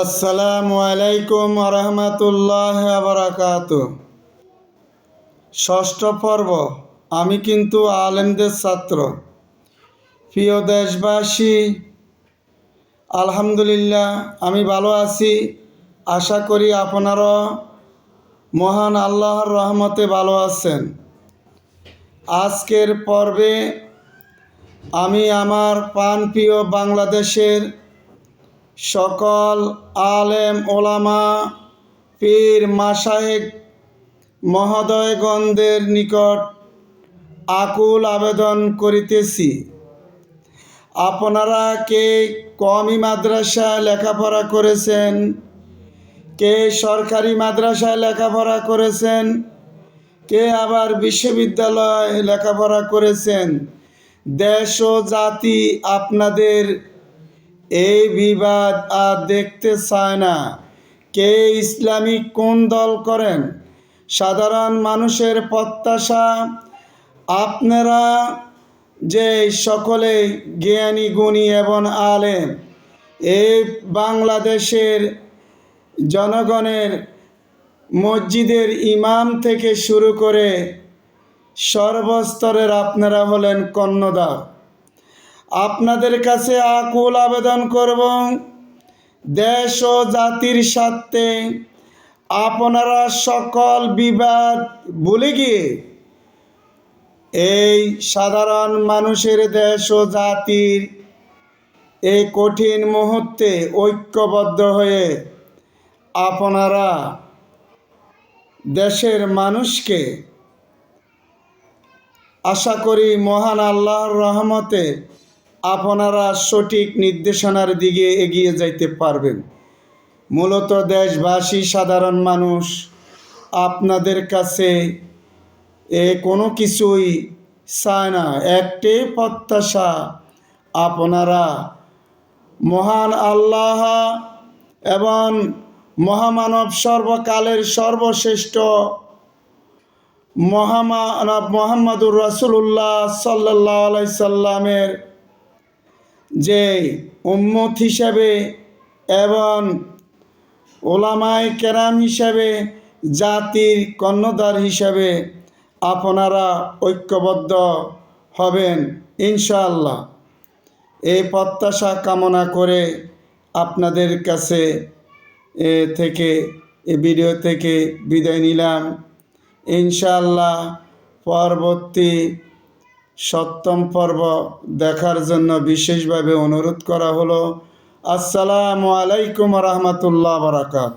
আসসালামু আলাইকুম রহমতুল্লাহ বারাকাত ষষ্ঠ পর্ব, আমি কিন্তু আলেমদের ছাত্র। প্রিয় দেশবাসী, আলহামদুলিল্লাহ, আমি ভালো আছি। আশা করি আপনারা মহান আল্লাহর রহমতে ভালো আছেন। আজকের পর্বে আমি আমার প্রাণপ্রিয় বাংলাদেশের সকল আলেম ওলামা, পীর মাসায়েক মহোদয়গণদের নিকট আকুল আবেদন করিতেছি। আপনারা কে কমি মাদ্রাসায় লেখাপড়া করেছেন, কে সরকারি মাদ্রাসায় লেখাপড়া করেছেন, কে আবার বিশ্ববিদ্যালয়ে লেখাপড়া করেছেন, দেশ ও জাতি আপনাদের এই বিবাদ আর দেখতে চায় না। কে ইসলামিক কোন দল করেন? সাধারণ মানুষের প্রত্যাশা, আপনারা যে সকলে জ্ঞানী, গুণী এবং আলেম এই বাংলাদেশের জনগণের মসজিদের ইমাম থেকে শুরু করে সর্বস্তরের আপনারা হলেন কর্ণধার। আপনাদের কাছে আকুল আবেদন করব। দেশ ও জাতির স্বার্থে আপনারা সকল বিবাদ ভুলে গিয়ে এই সাধারণ মানুষের দেশ ও জাতির এই কঠিন মুহূর্তে ঐক্যবদ্ধ হয়ে আপনারা দেশের মানুষকে আশা করি মহান আল্লাহর রহমতে আপনারা সঠিক নির্দেশনার দিকে এগিয়ে যাইতে পারবেন। মূলত দেশবাসী সাধারণ মানুষ, আপনাদের কাছে এ কোনো কিছুই চায় না। একটি প্রত্যাশা, আপনারা মহান আল্লাহ এবং মহামানব সর্বকালের সর্বশ্রেষ্ঠ মহামানব মোহাম্মদুর রসুল্লাহ সাল্লাহ সাল্লামের যে উম্মত হিসাবে এবং ওলামাই কেরাম হিসাবে, জাতির কর্ণধার হিসাবে আপনারা ঐক্যবদ্ধ হবেন ইনশাআল্লাহ। এই প্রত্যাশা কামনা করে আপনাদের কাছে এ থেকে, এ ভিডিও থেকে বিদায় নিলাম। ইনশাআল্লাহ পরবর্তী সপ্তম পর্ব দেখার জন্য বিশেষভাবে অনুরোধ করা হলো। আসসালামু আলাইকুম রহমতুল্লাহ বারাকাত